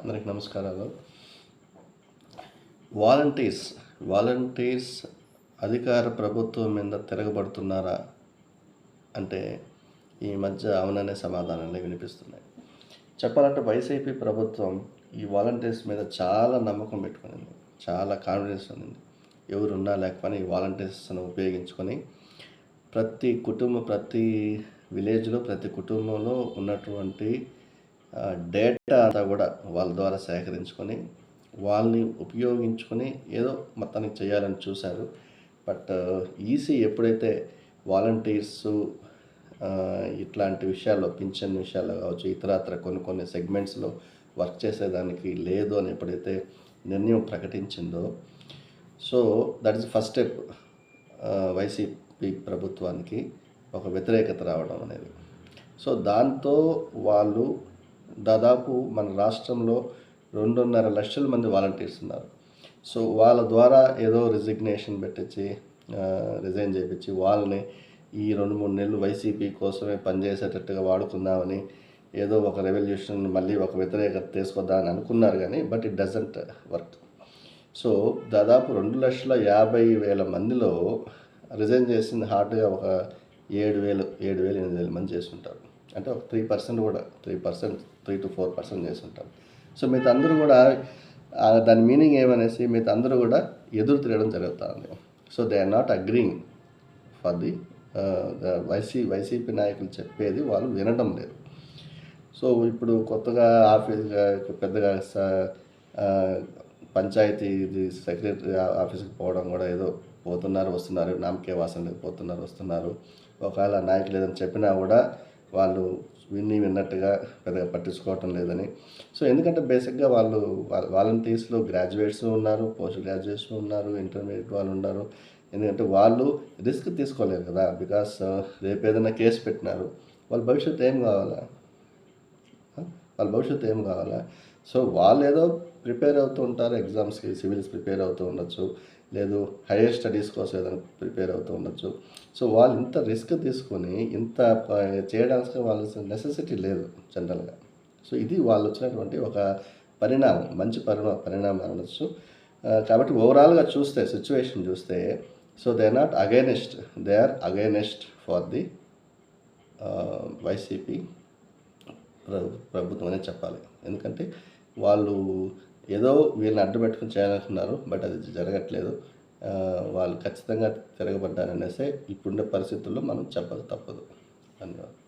అందరికి నమస్కారాలు. Volunteers volunteers అధికార ప్రభుత్వం మీద తిరగబడుతున్నారా అంటే ఈ మధ్య అవుననే సమాధానాలే వినిపిస్తున్నాయి. చెప్పాలంటే వైసీపీ ప్రభుత్వం ఈ వాలంటీర్స్ మీద చాలా నమ్మకం పెట్టుకునింది. చాలా కాన్ఫిడెన్స్ ఉంది ఎవరున్నా లేకపోయినా ఈ వాలంటీర్స్ను ఉపయోగించుకొని ప్రతి కుటుంబం ప్రతి విలేజ్లో ప్రతి కుటుంబంలో ఉన్నటువంటి డేటా అంతా కూడా వాళ్ళ ద్వారా సేకరించుకొని వాళ్ళని ఉపయోగించుకొని ఏదో మొత్తానికి చేయాలని చూశారు. బట్ ఈసీ ఎప్పుడైతే వాలంటీర్స్ ఇట్లాంటి విషయాల్లో పింఛన్ విషయాల్లో కావచ్చు ఇతరత్ర కొన్ని కొన్ని సెగ్మెంట్స్లో వర్క్ చేసేదానికి లేదు అని ఎప్పుడైతే నిర్ణయం ప్రకటించిందో so that is first step YCP ప్రభుత్వానికి ఒక వ్యతిరేకత రావడం అనేది. సో దాంతో వాళ్ళు దాదాపు మన రాష్ట్రంలో రెండున్నర లక్షల మంది వాలంటీర్స్ ఉన్నారు. సో వాళ్ళ ద్వారా ఏదో రిజిగ్నేషన్ పెట్టించి రిజైన్ చేయించి వాళ్ళని ఈ రెండు మూడు నెలలు వైసీపీ కోసమే పనిచేసేటట్టుగా వాడుకుందామని ఏదో ఒక రెవల్యూషన్ మళ్ళీ ఒక వ్యతిరేకత తీసుకొద్దామని అనుకున్నారు కానీ but it doesn't work so దాదాపు రెండు లక్షల యాభై వేల మందిలో రిజైన్ చేసింది హార్డ్గా ఒక ఏడు వేలు ఏడు వేలు ఎనిమిది వేల మంది చేస్తుంటారు అంటే ఒక త్రీ పర్సెంట్ కూడా three percent three to four percent చేస్తుంటాం. సో మిగతా అందరూ కూడా దాని మీనింగ్ ఏమనేసి మిగతా అందరూ కూడా ఎదురు తిరగడం జరుగుతుంది. So they are not agreeing for the YC YCP నాయకులు చెప్పేది వాళ్ళు వినడం లేదు. సో ఇప్పుడు కొత్తగా ఆఫీస్ పెద్దగా స- పంచాయతీ సెక్రటరీ ఆఫీస్కి పోవడం కూడా ఏదో పోతున్నారు వస్తున్నారు నామకే వాసన పోతున్నారు వస్తున్నారు. ఒకవేళ నాయకులు ఏదైనా చెప్పినా కూడా వాళ్ళు విని విన్నట్టుగా పెద్దగా పట్టించుకోవటం లేదని. సో ఎందుకంటే బేసిక్గా వాళ్ళు వాలంటీర్స్లో గ్రాడ్యుయేట్స్ ఉన్నారు పోస్ట్ గ్రాడ్యుయేట్స్ ఉన్నారు ఇంటర్మీడియట్ వాళ్ళు ఉన్నారు. ఎందుకంటే వాళ్ళు రిస్క్ తీసుకోలేరు కదా బికాస్ రేపు ఏదైనా కేసు పెట్టినారు. వాళ్ళ భవిష్యత్తు ఏం కావాలా? వాళ్ళ భవిష్యత్తు ఏం కావాలా? సో వాళ్ళు ఏదో ప్రిపేర్ అవుతూ ఉంటారు ఎగ్జామ్స్కి సివిల్స్ ప్రిపేర్ అవుతూ ఉండొచ్చు. లేదు హైయర్ స్టడీస్ కోసం ఏదైనా ప్రిపేర్ అవుతూ ఉండొచ్చు. సో వాళ్ళు ఇంత రిస్క్ తీసుకొని ఇంత చేయడానికి వాళ్ళ నెసెసిటీ లేదు జనరల్గా సో ఇది వాళ్ళు వచ్చినటువంటి ఒక పరిణామం మంచి పరిణా పరిణామం అనొచ్చు. కాబట్టి ఓవరాల్గా చూస్తే సిచ్యువేషన్ చూస్తే so they are not against they are against for the YCP ప్రభుత్వం అనేది చెప్పాలి. ఎందుకంటే వాళ్ళు ఏదో వీళ్ళని అడ్డు పెట్టుకుని చేయాలనుకున్నారు బట్ అది జరగట్లేదు. వాళ్ళు ఖచ్చితంగా తిరగబడ్డారనేసే ఇప్పుడున్న పరిస్థితుల్లో మనం చెప్పక తప్పదు. ధన్యవాదాలు.